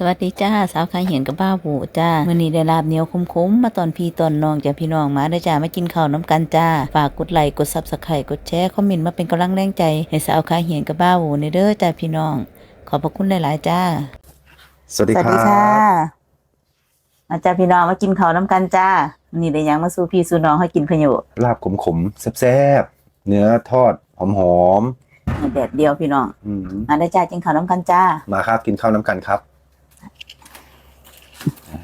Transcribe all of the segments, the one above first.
สวัสดีจ้าสาวขายเหียนกับบ้าบูจ้ามื่อนี้ได้ลาบเหนียวคมๆมาตอนพี่ตอนน้องจ้าพี่น้องมาได้อจ้ามากินข้าวน้ำกันจ้าฝากกดไลค์กดซับสไครต์กดแชร์คอมเมนต์มาเป็นกำลังแรงใจให้สาวขายเหียนกับบ้าบูในเด้อจ้าพี่น้อง ขอบพระคุณหลายๆจ้า สวัสดีครับมาจ้าพี่น้องมากินข้าวน้ำกันจ้านี่ได้หยังมาสู่พี่สู่น้องให้กินขยโยลาบขมๆแซ่บๆเนื้อทอดหอมแดดเดียวพี่น้องๆอืมมาได้อจ้ากินข้าวน้ำกันจ้า มาครับกินข้าวน้ำกันครับ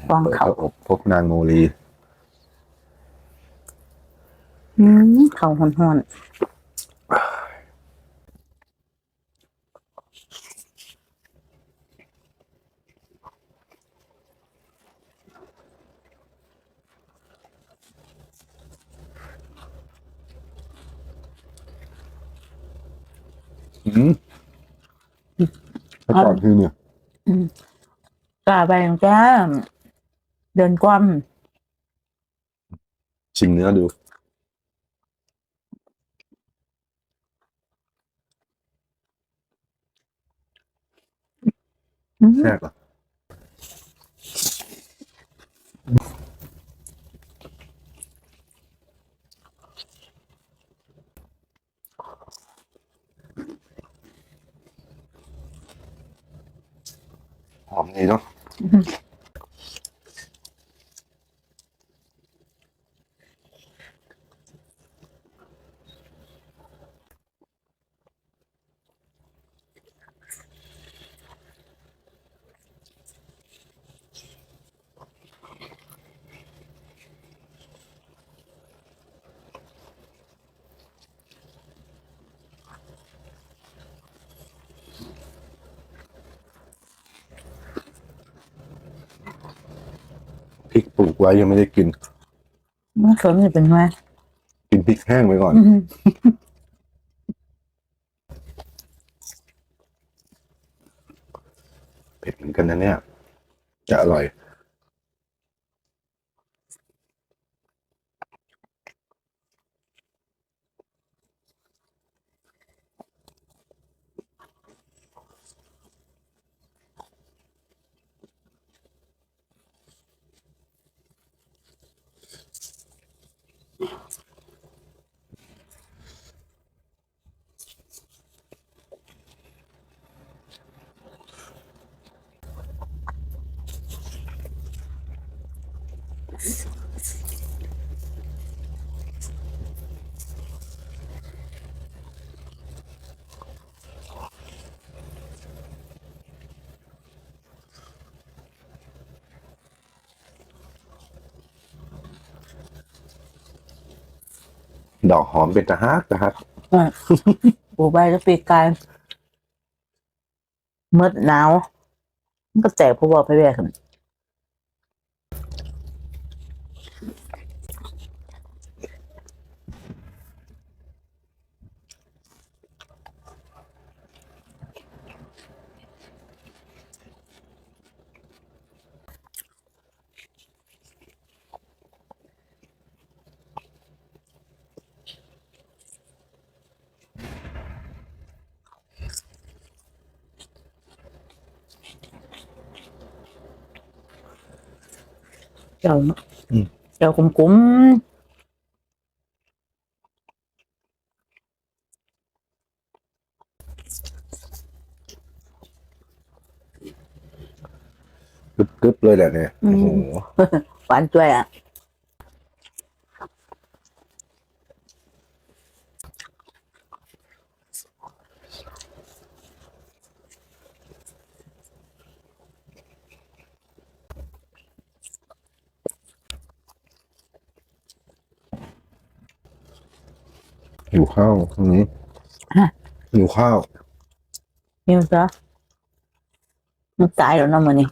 ฟองเขาเปิดอบพบนางโมลีอืมข้าวห่อนๆอืมแล้วก่อนคือเนี่ยกล้าไปของแก้ม เดินกว้ชิมเนื้อดูำแซ่บอะหอมดีเนาะ ริกปลูกไว้ยังไม่ได้กิน มันสนจะเป็นไงกินพริกแห้งไว้ก่อนอืมเผ็ดเหมือนกันนะเนี่ย จะอร่อย ดอกหอมเป็นตะฮักตะฮักปลูกใบแล้วปีกกายมืดหนาว ก็แจกผู้บอกไปแบก เจ้าเนาะอืม เจ้ากุ้มกึบกึบเลยแหละเนี่ยโอ้โหๆหวานจ้วยอะ หิวข้าวตรงนี้ฮะ หิวข้าวนี่มันซะมันตายแล้วเนาะมันนี่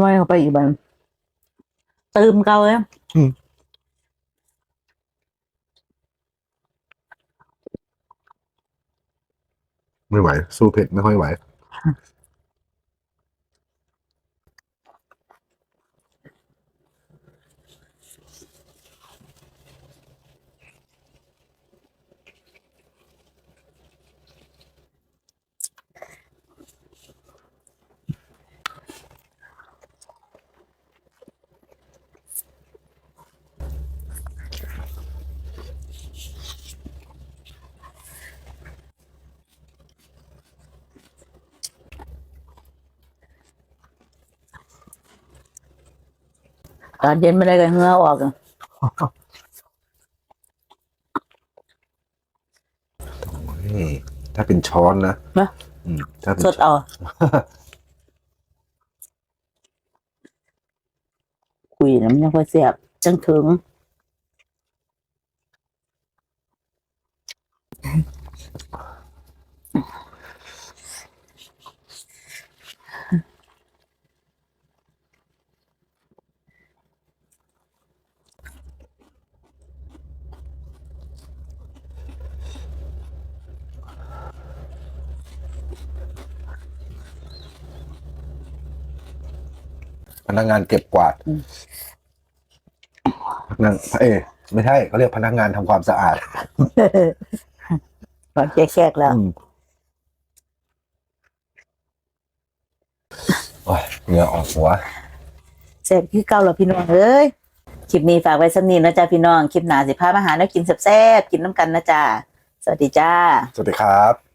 น้อยเข้าไปอีกบันเติมเก่าเลยอืไม่ไหว สู้เผ็ดไม่ค่อยไหว ตอนเย็นไม่ได้กันเหงื่อออกอะนี่ถ้าเป็นช้อนนะนะอืมถ้าเป็นสดเอาคุยน้ำยังค่อยเสียบจังถึง พนักงานเก็บกวาดอืมพนักเอยไม่ใช่เขาเรียกพนักงานทำความสะอาดตอนแจกๆแล้ว อืมโอ้ยเหงื่อออกหัวเสร็จคือเก่าแล้วพี่น้องเอ้ย คลิปนี้ฝากไว้สำนีนะจ๊ะพี่น้อง คลิปหน้าสิพามาหาแล้วกินแซ่บๆกินน้ำกันนะจ๊ะ สวัสดีจ้า สวัสดีครับ